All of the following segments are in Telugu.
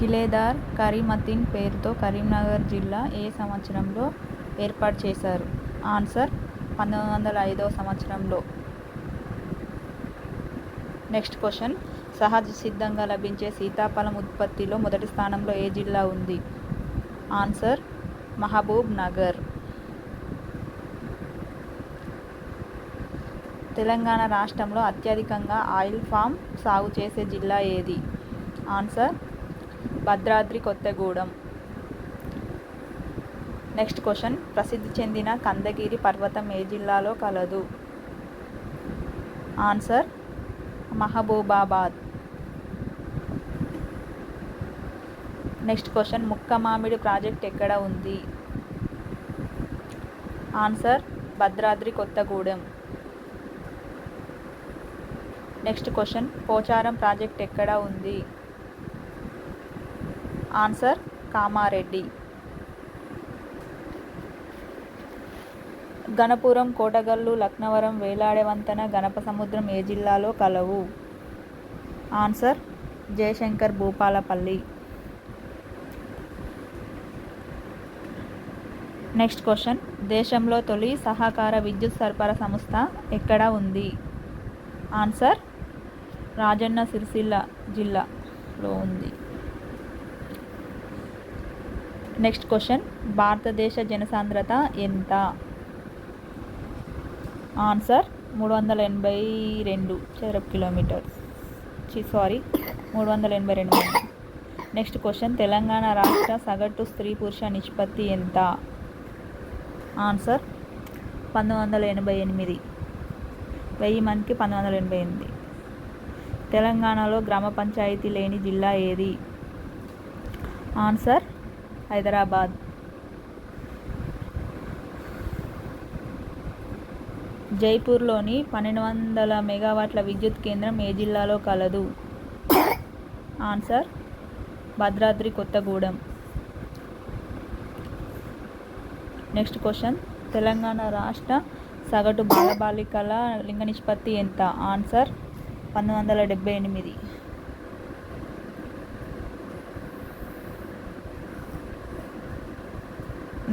కిలేదార్ కరీమతిన్ పేరుతో కరీంనగర్ జిల్లా ఏ సంవత్సరంలో ఏర్పాటు చేశారు? ఆన్సర్ పంతొమ్మిది వందల ఐదవ సంవత్సరంలో. Next question. సహజ సిద్ధంగా లభించే సీతాఫలం ఉత్పత్తిలో మొదటి స్థానంలో ఏ జిల్లా ఉంది? ఆన్సర్ మహబూబ్ నగర్. తెలంగాణ రాష్ట్రంలో అత్యధికంగా ఆయిల్ ఫామ్ సాగు చేసే జిల్లా ఏది? Answer Bhadradri Kothagudem. Next question ప్రసిద్ధి చెందిన కందగిరి పర్వతం ఏ జిల్లాలో కలదు? ఆన్సర్ మహబూబాబాద్. నెక్స్ట్ క్వశ్చన్ ముక్క మామిడి ప్రాజెక్ట్ ఎక్కడ ఉంది? Answer Bhadradri Kothagudem. Next question Pocharam project ఎక్కడ ఉంది? ఆన్సర్ కామారెడ్డి. గణపురం కోటగల్లు లక్నవరం వేలాడేవంతన గణప సముద్రం ఏ జిల్లాలో కలవు? Answer Jayashankar Bhupalpally. Next question. దేశంలో తొలి సహకార విద్యుత్ సరఫరా సంస్థ ఎక్కడ ఉంది? ఆన్సర్ రాజన్న సిరిసిల్ల జిల్లాలో ఉంది. నెక్స్ట్ క్వశ్చన్ భారతదేశ జనసాంద్రత ఎంత? ఆన్సర్ మూడు వందల ఎనభై రెండు చదరపు కిలోమీటర్స్. సారీ మూడు వందల ఎనభై రెండు నెక్స్ట్ క్వశ్చన్ తెలంగాణ రాష్ట్ర సగటు స్త్రీ పురుష నిష్పత్తి ఎంత? ఆన్సర్ పంతొమ్మిది వందల ఎనభై ఎనిమిది. వెయ్యి మందికి పంతొమ్మిది వందల ఎనభై ఎనిమిది. తెలంగాణలో గ్రామ పంచాయతీ లేని జిల్లా ఏది? ఆన్సర్ హైదరాబాద్. జైపూర్లోని పన్నెండు వందల మెగావాట్ల విద్యుత్ కేంద్రం ఏ జిల్లాలో కలదు? Answer Bhadradri Kothagudem. Next question Telangana రాష్ట్ర సగటు బాలబాలికల లింగ నిష్పత్తి ఎంత? ఆన్సర్ పంతొమ్మిది వందల డెబ్బై ఎనిమిది.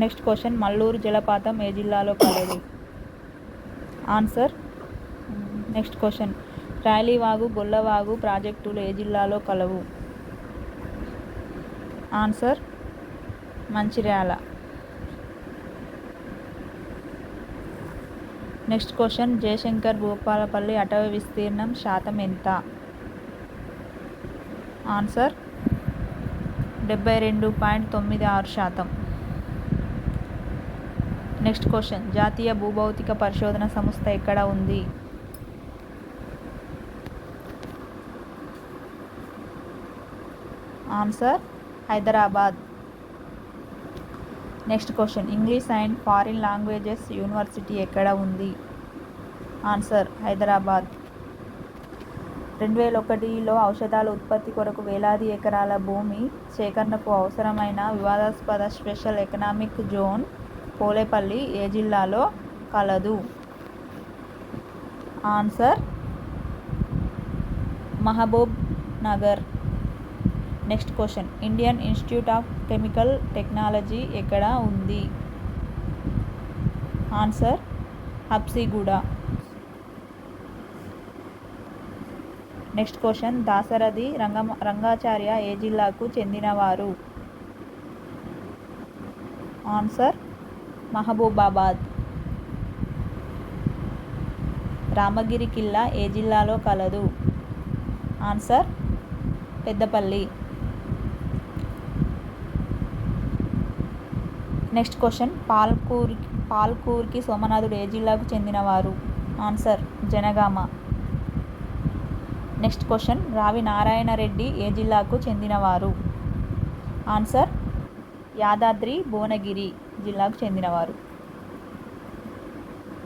నెక్స్ట్ క్వశ్చన్ మల్లూరు జలపాతం ఏ జిల్లాలో కలదు ఆన్సర్ నెక్స్ట్ క్వశ్చన్ ర్యాలీవాగు గొల్లవాగు ప్రాజెక్టులు ఏ జిల్లాలో కలవు? Answer Mancherial. Next question Jayashankar Bhupalpally అటవీ విస్తీర్ణం శాతం ఎంత? ఆన్సర్ డెబ్బై రెండు పాయింట్ తొమ్మిది ఆరు శాతం. నెక్స్ట్ క్వశ్చన్ జాతీయ భూభౌతిక పరిశోధన సంస్థ ఎక్కడ ఉంది? Answer Hyderabad next question English and foreign languages university ఎక్కడ ఉంది? ఆన్సర్ హైదరాబాద్ రెండు వేల ఒకటిలో ఔషధాల ఉత్పత్తి కొరకు వేలాది ఎకరాల భూమి సేకరణకు అవసరమైన వివాదాస్పద స్పెషల్ ఎకనామిక్ జోన్ పోలేపల్లి ఏ జిల్లాలో కలదు? Answer Mahabubnagar. Next question. Indian institute of chemical technology ఎక్కడ ఉంది? Answer Habsiguda. Next question. Dasarathi Ranga Rangacharya ఏ జిల్లాకు చెందినవారు? ఆన్సర్ మహబూబాబాద్. రామగిరి కిల్లా ఏ జిల్లాలో కలదు? Answer Peddapalli. Next question Palkur Palkuriki సోమనాథుడు ఏ జిల్లాకు చెందినవారు? ఆన్సర్ జనగామ. నెక్స్ట్ క్వశ్చన్ రావి నారాయణ రెడ్డి ఏ జిల్లాకు చెందినవారు? ఆన్సర్ యాదాద్రి భువనగిరి జిల్లాకు చెందినవారు.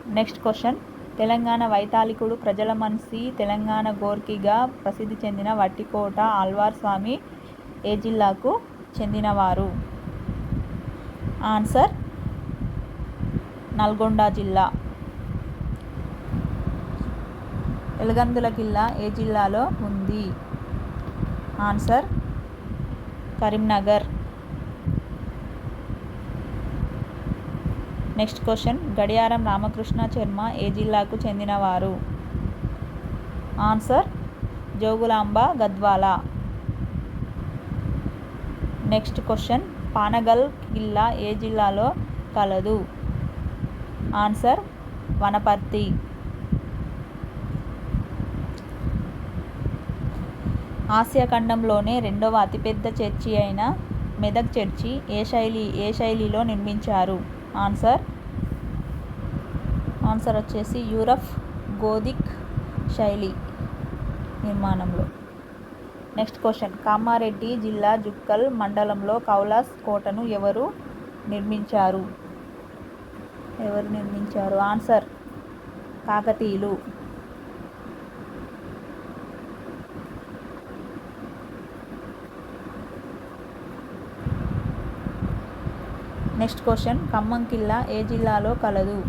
Next question. తెలంగాణ వైతాళికుడు ప్రజల మనిషి తెలంగాణ గోర్కిగా ప్రసిద్ధి చెందిన వట్టికోట ఆల్వార్ స్వామి ఏ జిల్లాకు చెందినవారు? ఆన్సర్ నల్గొండ జిల్లా. ఎలగందుల కిల్లా ఏ జిల్లాలో ఉంది? Answer Karimnagar. Next question. Gadiyaram Ramakrishna Sharma ఏ జిల్లాకు చెందినవారు? Answer Jogulamba Gadwal. Next question Panagal కిల్లా ఏ జిల్లాలో కలదు? ఆన్సర్ వనపర్తి. ఆసియా ఖండంలోనే రెండవ అతిపెద్ద చర్చి అయిన మెదక్ చర్చి ఏ శైలి ఏ శైలిలో నిర్మించారు? ఆన్సర్ ఆన్సర్ వచ్చేసి యూరఫ్ గోధిక్ శైలి నిర్మాణంలో. Next question. కామారెడ్డి జిల్లా జుక్కల్ మండలంలో కౌలాస్ కోటను ఎవరు నిర్మించారు? ఎవరు నిర్మించారు? ఆన్సర్ కాకతీయులు. Next question. ఖమ్మం కిల్లా ఏ జిల్లాలో కలదు?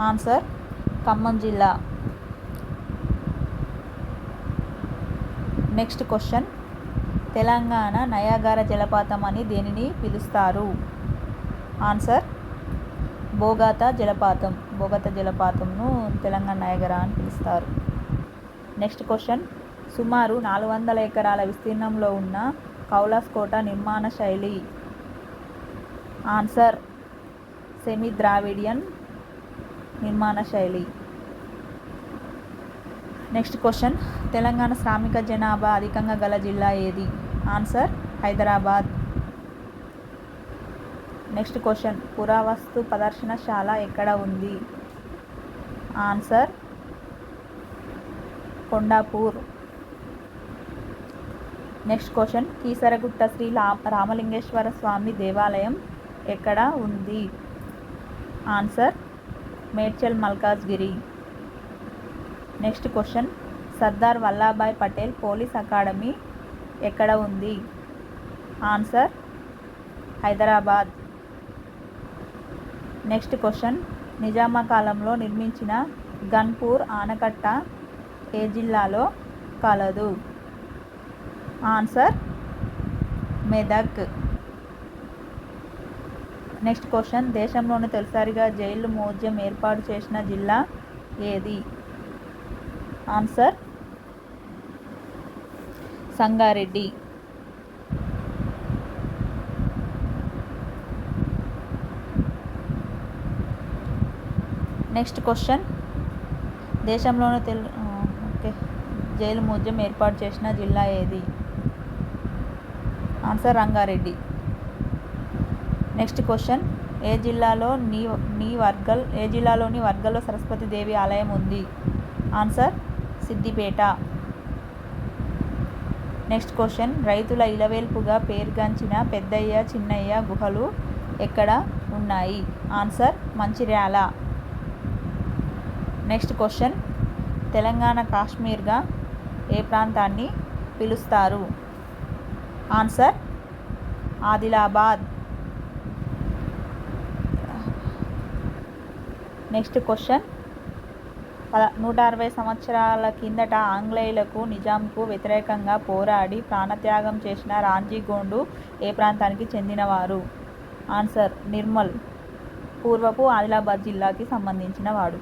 ఆన్సర్ ఖమ్మం జిల్లా. Next question. తెలంగాణ నయాగార జలపాతం అని దేనిని పిలుస్తారు? ఆన్సర్ బోగాత జలపాతం. బోగత జలపాతంను తెలంగాణ నయగర అని పిలుస్తారు. Next question. సుమారు నాలుగు వందల ఎకరాల విస్తీర్ణంలో ఉన్న కౌలాస్ కోట నిర్మాణ శైలి. ఆన్సర్ సెమీ ద్రావిడియన్ నిర్మాణ శైలి. నెక్స్ట్ క్వశ్చన్ తెలంగాణ శ్రామిక జనాభా అధికంగా గల జిల్లా ఏది? ఆన్సర్ హైదరాబాద్. నెక్స్ట్ క్వశ్చన్ పురావస్తు ప్రదర్శనశాల ఎక్కడ ఉంది? Answer Kondapur. Next question Keesaragutta Sri Ramalingeswara Swamy దేవాలయం ఎక్కడ ఉంది? Answer Medchal Malkajgiri. Next question. Sardar Vallabhbhai Patel police academy ఎక్కడ ఉంది? ఆన్సర్ హైదరాబాద్. Next question. నిజామా కాలంలో నిర్మించిన గన్పూర్ ఆనకట్ట ఏ జిల్లాలో కలదు? ఆన్సర్ మెదక్. Next question. దేశంలోని తొలిసారిగా జైలు మ్యూజియం ఏర్పాటు చేసిన జిల్లా ఏది? ఆన్సర్ సంగారెడ్డి. Next question. దేశంలోని తెలు ఓకే. జైలు మ్యూజియం ఏర్పాటు చేసిన జిల్లా ఏది? ఆన్సర్ రంగారెడ్డి. నెక్స్ట్ క్వశ్చన్ ఏ జిల్లాలో నీ నీ వర్గల్ ఏ జిల్లాలోని వర్గల్లో సరస్వతి దేవి ఆలయం ఉంది? ఆన్సర్ సిద్దిపేట. నెక్స్ట్ క్వశ్చన్ రైతుల ఇలవేల్పుగా పేరుగాంచిన పెద్దయ్య చిన్నయ్య గుహలు ఎక్కడ ఉన్నాయి? Answer Mancherial. Next question Telangana కాశ్మీర్గా ఏ ప్రాంతాన్ని పిలుస్తారు? ఆన్సర్ ఆదిలాబాద్. నెక్స్ట్ క్వశ్చన్ పద నూట అరవై సంవత్సరాల కిందట ఆంగ్లేయులకు నిజాంకు వ్యతిరేకంగా పోరాడి ప్రాణత్యాగం చేసిన రాంజీ గోండు ఏ ప్రాంతానికి చెందినవారు? ఆన్సర్ నిర్మల్. పూర్వపు ఆదిలాబాద్ జిల్లాకి సంబంధించిన వాడు